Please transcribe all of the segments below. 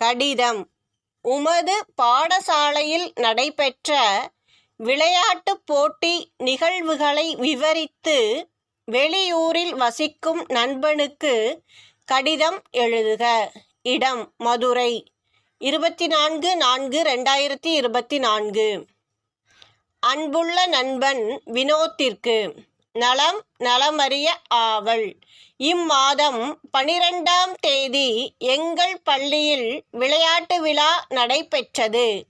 கடிதம். உமது பாடசாலையில் நடைபெற்ற விளையாட்டுப் போட்டி நிகழ்வுகளை விவரித்து வெளியூரில் வசிக்கும் நண்பனுக்கு கடிதம் எழுதுக. இடம் மதுரை. இருபத்தி நான்கு நான்கு ரெண்டாயிரத்தி இருபத்தி நான்கு அன்புள்ள நண்பன் வினோத்திற்கு. நலம் நலமறிய ஆவல். இம்மாதம் பனிரெண்டாம் தேதி எங்கள் பள்ளியில் விளையாட்டு விழா நடைபெற்றது.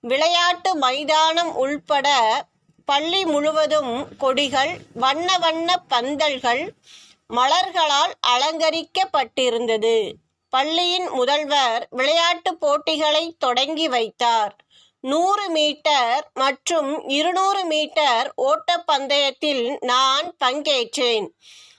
விளையாட்டு மைதானம் உள்பட பள்ளி முழுவதும் கொடிகள் வண்ண வண்ண பந்தல்கள் மலர்களால் அலங்கரிக்கப்பட்டிருந்தது. பள்ளியின் முதல்வர் விளையாட்டுப் போட்டிகளை தொடங்கி வைத்தார். நூறு மீட்டர் மற்றும் இருநூறு மீட்டர் ஓட்டப்பந்தயத்தில் நான் பங்கேற்றேன்.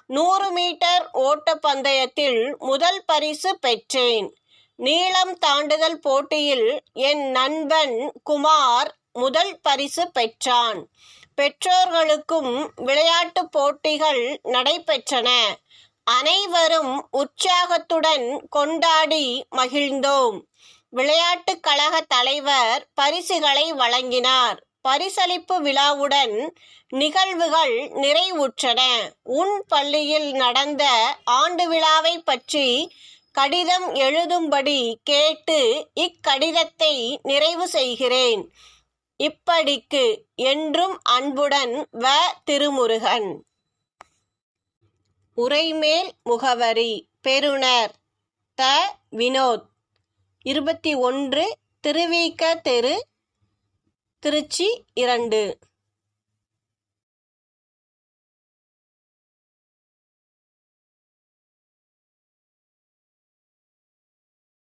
நூறு மீட்டர் ஓட்டப்பந்தயத்தில் முதல் பரிசு பெற்றேன். நீளம் தாண்டுதல் போட்டியில் என் நண்பன் குமார் முதல் பரிசு பெற்றான். பெற்றோர்களுக்கும் விளையாட்டுப் போட்டிகள் நடைபெற்றன. அனைவரும் உற்சாகத்துடன் கொண்டாடி மகிழ்ந்தோம். விளையாட்டுக் கழக தலைவர் பரிசுகளை வழங்கினார். பரிசளிப்பு விழாவுடன் நிகழ்வுகள் நிறைவுற்றன. உன் பள்ளியில் நடந்த ஆண்டு விழாவை பற்றி கடிதம் எழுதும்படி கேட்டு இக்கடிதத்தை நிறைவு செய்கிறேன். இப்படிக்கு என்றும் அன்புடன் வ. திருமுருகன். உரைமேல் முகவரி பெறுநர் த. வினோத். இருபத்தி ஒன்று திருவிக தெரு திருச்சி இரண்டு.